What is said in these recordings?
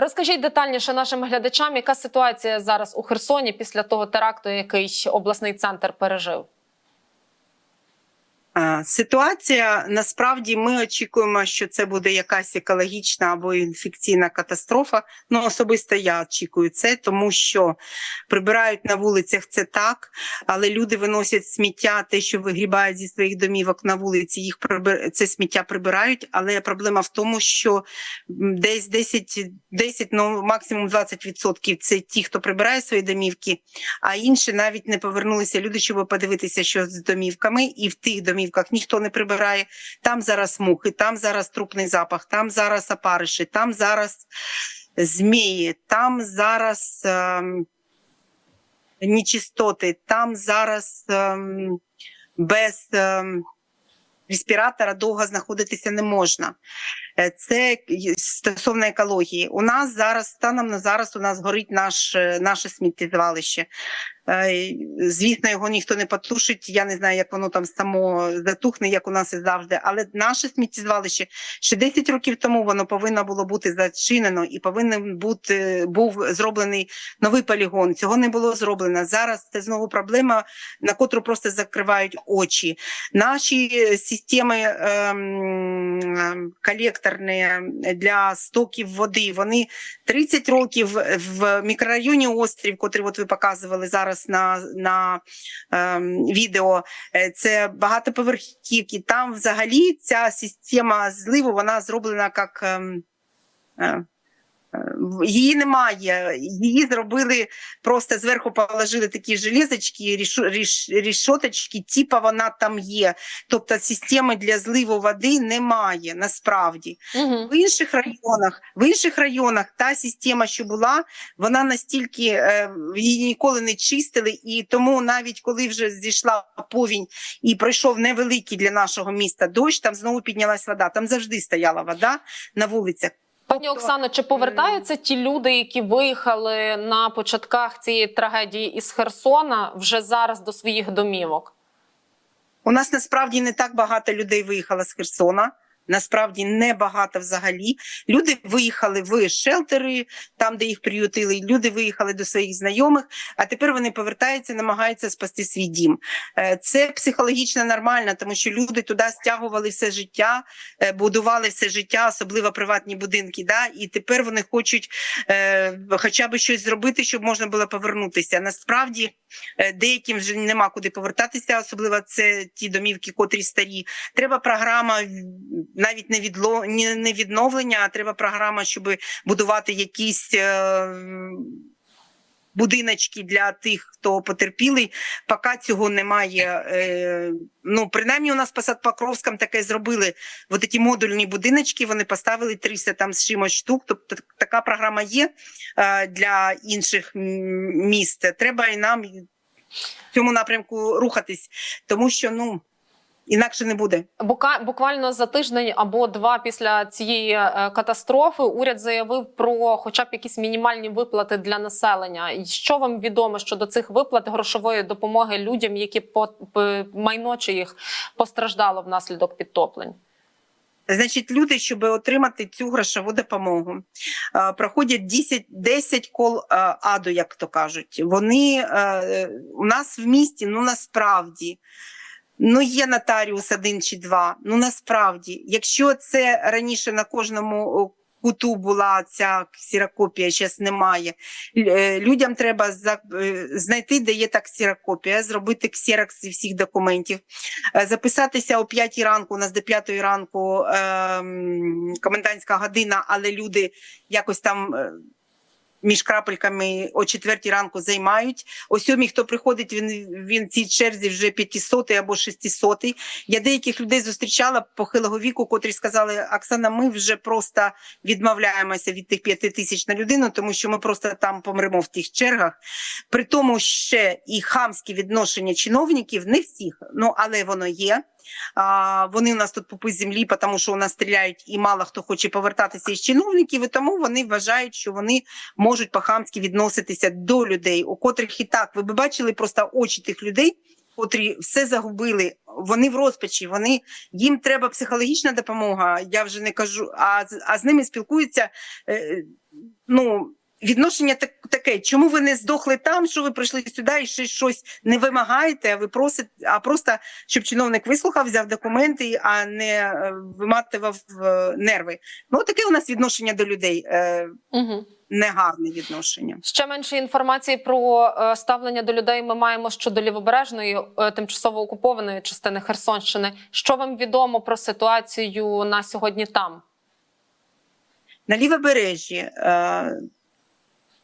Розкажіть детальніше нашим глядачам, яка ситуація зараз у Херсоні після того теракту, який обласний центр пережив. А, Ситуація насправді ми очікуємо, що це буде якась екологічна або інфекційна катастрофа. Ну особисто я очікую це, тому що прибирають на вулицях це так, але люди виносять сміття, те, що вигрібають зі своїх домівок на вулиці, їх прибир... це сміття прибирають. Але проблема в тому, що десь 10, 10 ну максимум 20% це ті, хто прибирає свої домівки, а інші навіть не повернулися люди, щоб подивитися, що з домівками, і в тих домівках ніхто не прибирає. Там зараз мухи, там зараз трупний запах, там зараз опариші, там зараз змії, там зараз е нечистоти, там зараз е без е респіратора довго знаходитися не можна. Е, Це стосовно екології. У нас зараз станом на зараз у нас горить наш, е, наше сміттєзвалище. Е, Звісно, його ніхто не потушить. Я не знаю, як воно там само затухне, як у нас і завжди. Але наше сміттєзвалище ще 10 років тому воно повинно було бути зачинено і повинен бути був зроблений новий полігон. Цього не було зроблено. Зараз це знову проблема, на котру просто закривають очі. Наші системи ем, ем, колекторні для стоків води. Вони 30 років в мікрорайоні Острів, котрий от ви показували зараз на, на ем, відео. е, Це багатоповерхівки. Там взагалі ця система зливу вона зроблена як. ем, е, Її немає, її зробили просто зверху положили такі ріш- рішоточки, типа вона там є. Тобто системи для зливу води немає насправді. Угу. В інших районах, в інших районах та система, що була, вона настільки е, її ніколи не чистили, і тому навіть коли вже зійшла повінь і пройшов невеликий для нашого міста дощ, там знову піднялась вода. Там завжди стояла вода на вулицях. Пані Тобто, Оксано, чи повертаються ті люди, які виїхали на початках цієї трагедії із Херсона вже зараз до своїх домівок? У нас насправді не так багато людей виїхало з Херсона. Насправді не багато взагалі. Люди виїхали в шелтери, там, де їх приютили. Люди виїхали до своїх знайомих, а тепер вони повертаються, намагаються спасти свій дім. Е, Це психологічно нормально, тому що люди туди стягували все життя, е, будували все життя, особливо приватні будинки. Да? І тепер вони хочуть е, хоча б щось зробити, щоб можна було повернутися. Насправді деяким вже нема куди повертатися, особливо це ті домівки, котрі старі. Треба програма навіть не відло не, відновлення, а треба програма, щоб будувати якісь. Е, Будиночки для тих, хто потерпілий, поки цього немає. Е, ну, принаймні, у нас по Покровському таке зробили. От ці модульні будиночки, вони поставили 300 там з чимось штук. Тобто така програма є е, для інших міст. Треба і нам в цьому напрямку рухатись, тому що ну інакше не буде. Буквально за тиждень або два після цієї е, катастрофи уряд заявив про хоча б якісь мінімальні виплати для населення. Що вам відомо щодо цих виплат грошової допомоги людям, які по майно чи їх постраждало внаслідок підтоплень? Значить, люди, щоб отримати цю грошову допомогу, е, проходять 10, 10 кол е, аду, як то кажуть. Вони у нас в місті, ну насправді. Ну, є нотаріус один чи два. Ну насправді, якщо це раніше на кожному куту була ця ксерокопія, зараз немає. Е, Людям треба е, знайти, де є та ксерокопія, зробити ксерокс зі всіх документів, Е, записатися о 5 ранку. У нас до 5 ранку ем, комендантська година, але люди якось там. Між крапельками о 4 ранку займають. О 7 хто приходить, він, він в цій черзі вже 500 або 600. Я деяких людей зустрічала похилого віку, котрі сказали: Оксана, ми вже просто відмовляємося від тих 5 тисяч на людину, тому що ми просто там помремо в тих чергах. При тому ще і хамське відношення чиновників, не всіх, ну але воно є. Вони у нас тут пупи землі, тому що у нас стріляють і мало хто хоче повертатися із чиновників, і тому вони вважають, що вони можуть по-хамськи відноситися до людей, у котрих і так ви б бачили просто очі тих людей, котрі все загубили. Вони в розпачі, вони їм треба психологічна допомога. Я вже не кажу, а а з ними спілкуються. е, ну. Відношення так, таке, чому ви не здохли там, що ви прийшли сюди і ще щось не вимагаєте, а ви просите, а просто щоб чиновник вислухав, взяв документи, а не е, виматував е, нерви. Ну таке у нас відношення до людей, Угу. негарне відношення. Ще менше інформації про ставлення до людей ми маємо щодо лівобережної тимчасово окупованої частини Херсонщини. Що вам відомо про ситуацію на сьогодні там? На лівобережжі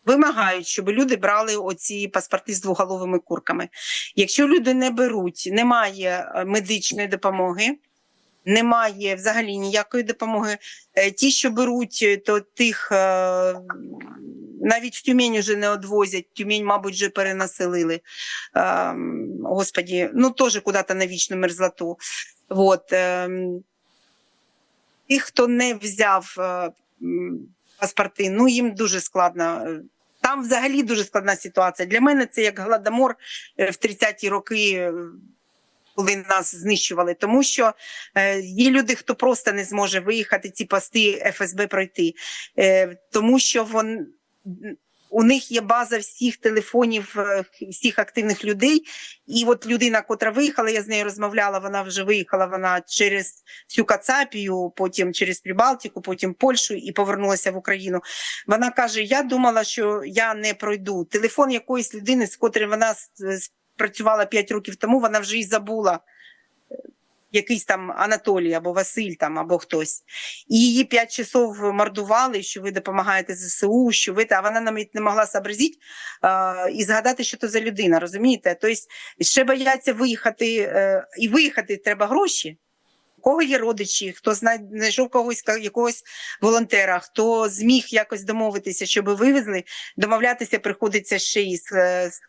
вимагають, щоб люди брали оці паспорти з двоголовими курками. Якщо люди не беруть, немає е, медичної допомоги. Немає взагалі ніякої допомоги. Е, Ті, що беруть, е, то тих навіть в Тюмень вже не одвозять. Тюмень, мабуть, вже перенаселили. Е, Господі, ну теж куди-то на вічну мерзлоту. Вот. е, Тих, хто не взяв паспорти, ну їм дуже складно. Там взагалі дуже складна ситуація. Для мене це як гладомор е, в 30-ті роки, е, коли нас знищували. Тому що е, є люди, хто просто не зможе виїхати ці пости ФСБ пройти, тому що вон, у них є база всіх телефонів, е, всіх активних людей. І от людина, котра виїхала, я з нею розмовляла, вона вже виїхала вона через всю Кацапію, потім через Прибалтику, потім Польщу і повернулася в Україну. Вона каже: Я думала, що я не пройду. Телефон якоїсь людини, з котрим вона с- с- працювала 5 років тому, вона вже і забула. Якийсь там Анатолій або Василь там, або хтось. І її 5 часов мордували, що ви допомагаєте ЗСУ, що ви та вона навіть не могла сообразити е, і згадати, що то за людина, розумієте? Тобто ще бояться виїхати, е, і виїхати треба гроші. Кого є родичі, хто знайшов когось якогось волонтера, хто зміг якось домовитися, щоб вивезли, домовлятися приходиться ще і з,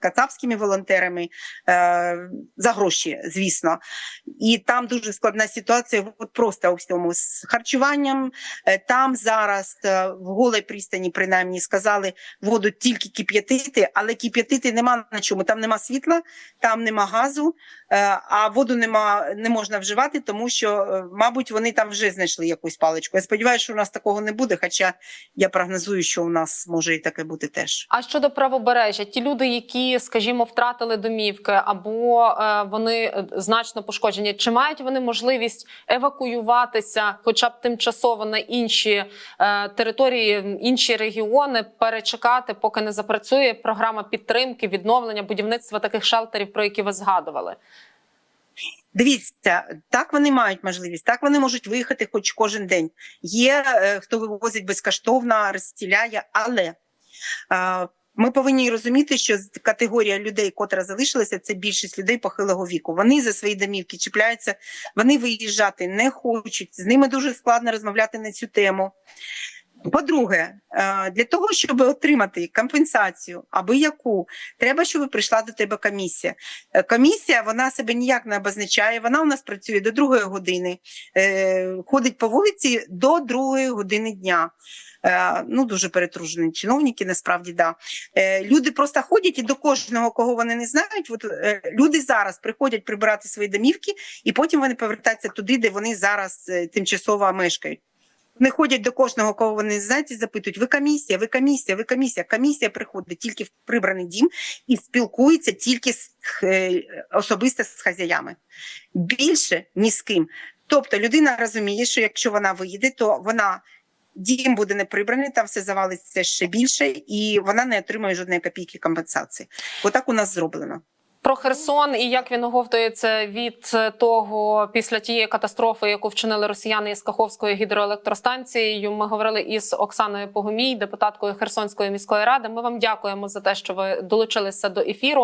кацапськими волонтерами е, за гроші, звісно. І там дуже складна ситуація, от просто у всьому з харчуванням. Е, Там зараз е, в голій пристані, принаймні, сказали воду тільки кип'ятити, але кип'ятити нема на чому. Там нема світла, там нема газу, а воду нема, не можна вживати, тому що, е, мабуть, вони там вже знайшли якусь паличку. Я сподіваюся, що у нас такого не буде, хоча я прогнозую, що у нас може і таке бути теж. А щодо правобережжя, ті люди, які, скажімо, втратили домівки або е, вони е, значно пошкоджені, чи мають вони можливість евакуюватися, хоча б тимчасово на інші е, території, інші регіони, перечекати, поки не запрацює програма підтримки, відновлення будівництва таких шелтерів, про які ви згадували? Дивіться, так вони мають можливість, так вони можуть виїхати хоч кожен день. Є е, хто вивозить безкоштовно, розстіляє, але е, ми повинні розуміти, що категорія людей, котра залишилася, це більшість людей похилого віку. Вони за свої домівки чіпляються, вони виїжджати не хочуть. З ними дуже складно розмовляти на цю тему. По-друге, е, для того, щоб отримати компенсацію аби яку, треба, щоб прийшла до тебе комісія. Е, Комісія вона себе ніяк не обозначає. Вона у нас працює до другої години, е, ходить по вулиці до другої години дня. Ну дуже перетружені чиновники, насправді да. Люди просто ходять і до кожного, кого вони не знають. От люди зараз приходять прибирати свої домівки, і потім вони повертаються туди, де вони зараз тимчасово мешкають. Вони ходять до кожного, кого вони і запитують: ви комісія, ви комісія, ви комісія. Комісія приходить тільки в прибраний дім і спілкується тільки з, е, особисто з хазяями. Більше ні з ким. Тобто людина розуміє, що якщо вона виїде, то вона дім буде не прибраний, там все завалиться ще більше, і вона не отримає жодної копійки компенсації. Отак у нас зроблено. Про Херсон і як він оговтується від е, того після тієї катастрофи, яку вчинили росіяни із Каховською гідроелектростанцією. Ми говорили із Оксаною Погомій, депутаткою Херсонської міської ради. Ми вам дякуємо за те, що ви долучилися до ефіру.